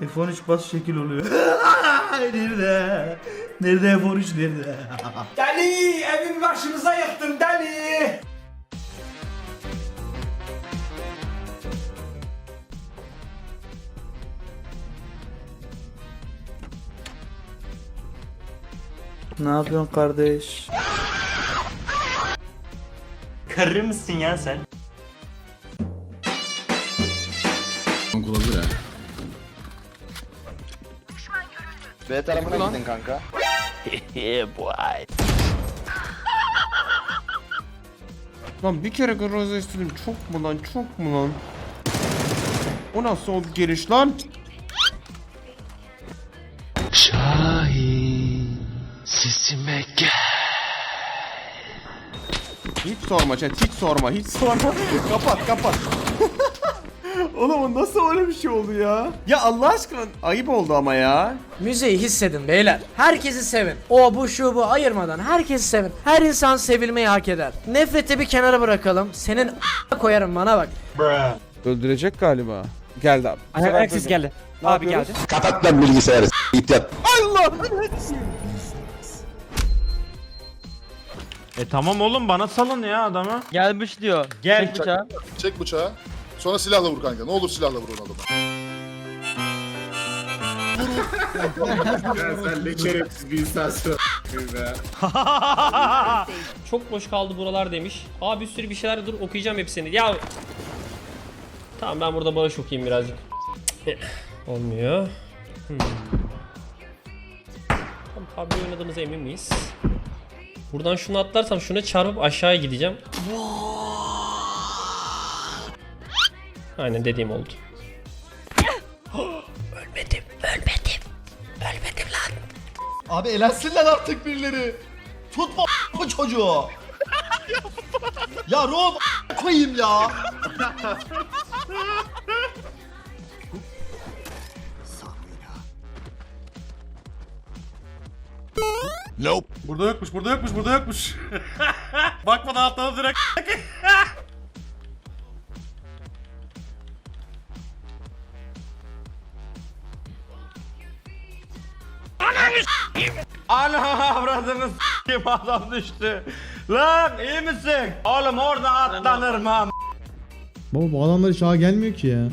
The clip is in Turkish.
F13 bas şekil oluyor. nerede? Nerede F13 nerede? Deli evin başımıza yıktın deli. ne yapıyorsun kardeş? Karı mısın ya sen? B tarafına gidin kanka. Lan bir kere garajda istedim. Çok mu lan? Çok mu lan? O nasıl oldu geliş lan? Hiç sorma chat, hiç sorma, hiç sorma. kapat, kapat. Oğlum o nasıl öyle bir şey oldu ya? Ya Allah aşkına ayıp oldu ama ya. Müziği hissedin beyler. Herkesi sevin. O bu şu bu ayırmadan herkesi sevin. Her insan sevilmeyi hak eder. Nefreti bir kenara bırakalım. Senin a- koyarım bana bak. Öldürecek galiba. Geldi abi. Herkes geldi. Abi geldi. Kapat lan bilgisayarı. Git yat. Allah! E tamam oğlum bana salın ya adamı. Gelmiş diyor. Gel bıçağı. Çek bıçağı. Sonra silahla vur kanka. Ne olur silahla vur onu adama. Çok boş kaldı buralar demiş. Abi bir sürü bir şeyler dur okuyacağım hepsini. Ya Tamam ben burada bağış okuyayım birazcık. Olmuyor. Hmm. Tamam PUBG oynadığımıza emin miyiz? Buradan şunu atlarsam şuna çarpıp aşağıya gideceğim. Aynen dediğim oldu. ölmedim, ölmedim. Ölmedim lan. Abi elensinler artık birileri. Tutma bu çocuğu. ya Rom koyayım ya. Burada yokmuş, burada yokmuş, burada yokmuş. Bakmadan atladı direkt. Ana avradını s**eyim adam düştü. Lan iyi misin? Oğlum orada atlanır mı? Baba bu adamlar hiç ağa gelmiyor ki ya.